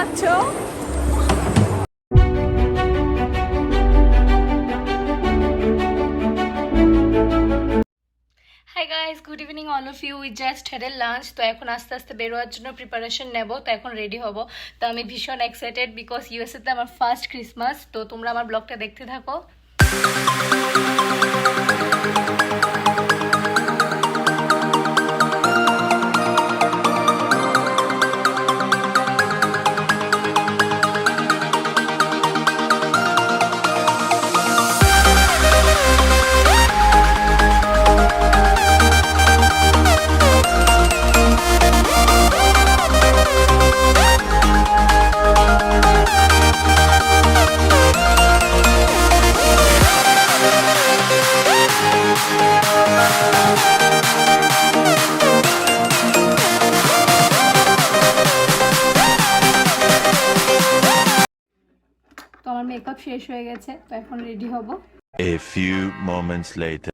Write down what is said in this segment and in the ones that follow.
পাচ্ছ? Guys good evening all of you we just had a lunch তো এখন আস্তে আস্তে বেরোয়ার জন্য প্রিপারেশন নেব, তো এখন রেডি হব। তো আমি ভীষণ এক্সাইটেড বিকজ ইউএসএতে আমার ফার্স্ট ক্রিসমাস তো তোমরা আমার ব্লগটা দেখতে থাকো। শেষ হয়ে গেছে তো এখন রেডি হব। A few moments later.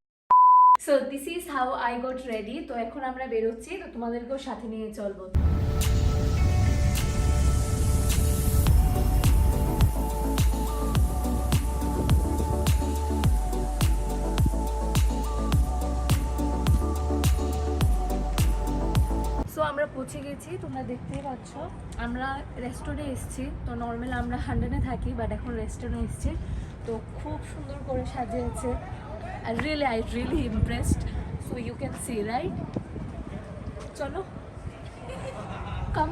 So this is how I got ready তো এখন আমরা বেরোচ্ছি তো তোমাদেরকেও সাথে নিয়ে চলবো। পৌঁছে গেছি, তোমরা দেখতেই পাচ্ছ। আমরা রেস্টুরেন্টে এসেছি, তো নর্মাল আমরা হান্ডেনে থাকি বাট এখন রেস্টুরেন্টে এসেছি। তো খুব সুন্দর করে সাজিয়েছে। I really I really impressed so you can see right চলো। কাম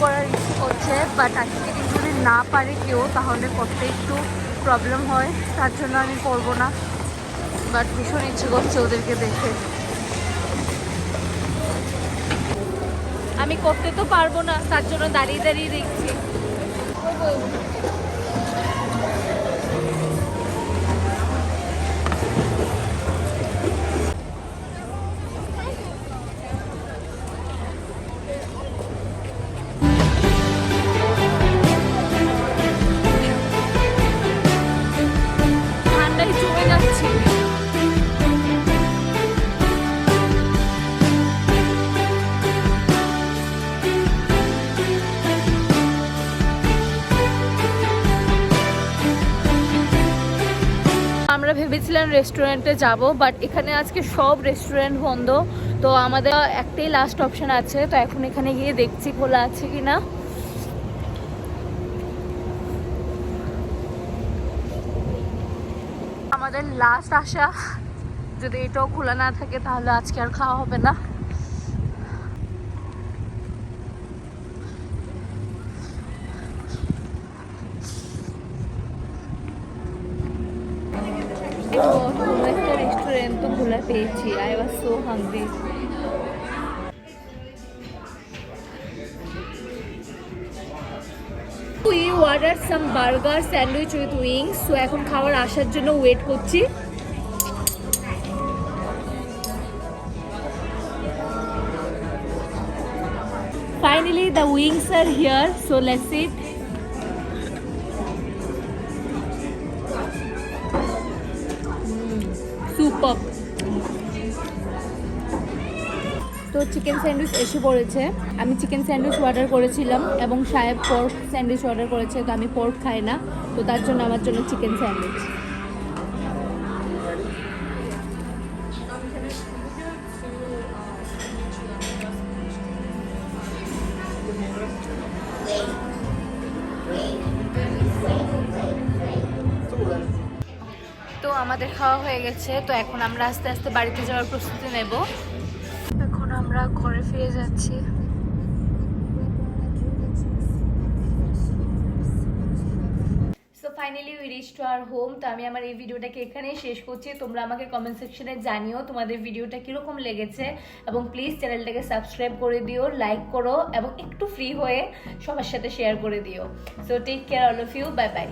করার ইচ্ছে করছে বাট আজকে স্কেটিং যদি না পারে কেউ, তাহলে করতে একটু প্রবলেম হয়। তার জন্য আমি করব না। বাট ভীষণ ইচ্ছে করছে ওদেরকে দেখে। আমি করতে তো পারব না, তার জন্য দাঁড়িয়ে দাঁড়িয়ে দেখছি। আমরা ভেবেছিলাম রেস্টুরেন্টে যাব বাট এখানে আজকে সব রেস্টুরেন্ট বন্ধ। তো আমাদের একটাই লাস্ট অপশন আছে, তো এখন এখানে গিয়ে দেখছি খোলা আছে কি না আমাদের লাস্ট আসা। যদি এটাও খোলা না থাকে, তাহলে আজকে আর খাওয়া হবে না। খাবারগুলো পেয়েছি? I was so hungry we order some burger sandwich with wings so এখন খাবার আসার জন্য ওয়েট করছি। Finally, the wings are here, so let's eat. Super তো চিকেন স্যান্ডউইচ এসে পড়েছে। আমি চিকেন স্যান্ডউইচ অর্ডার করেছিলাম এবং সাহেব পর্ক স্যান্ডউইচ অর্ডার করেছে, তো আমি পোর্ক খাই না, তো তার জন্য আমার জন্য চিকেন স্যান্ডউইচ আমাদের খাওয়া হয়ে গেছে, তো এখন আমরা আস্তে আস্তে বাড়িতে যাওয়ার প্রস্তুতি নেব। এখন আমরা ঘরে ফিরে যাচ্ছি। Finally we reach to our home তো আমি আমার এই ভিডিওটাকে এখানেই শেষ করছি। তোমরা আমাকে কমেন্ট সেকশনে জানিও তোমাদের ভিডিওটা কীরকম লেগেছে, এবং প্লিজ চ্যানেলটাকে সাবস্ক্রাইব করে দিও লাইক করো, এবং একটু ফ্রি হয়ে সবার সাথে শেয়ার করে দিও। So take care all of you bye bye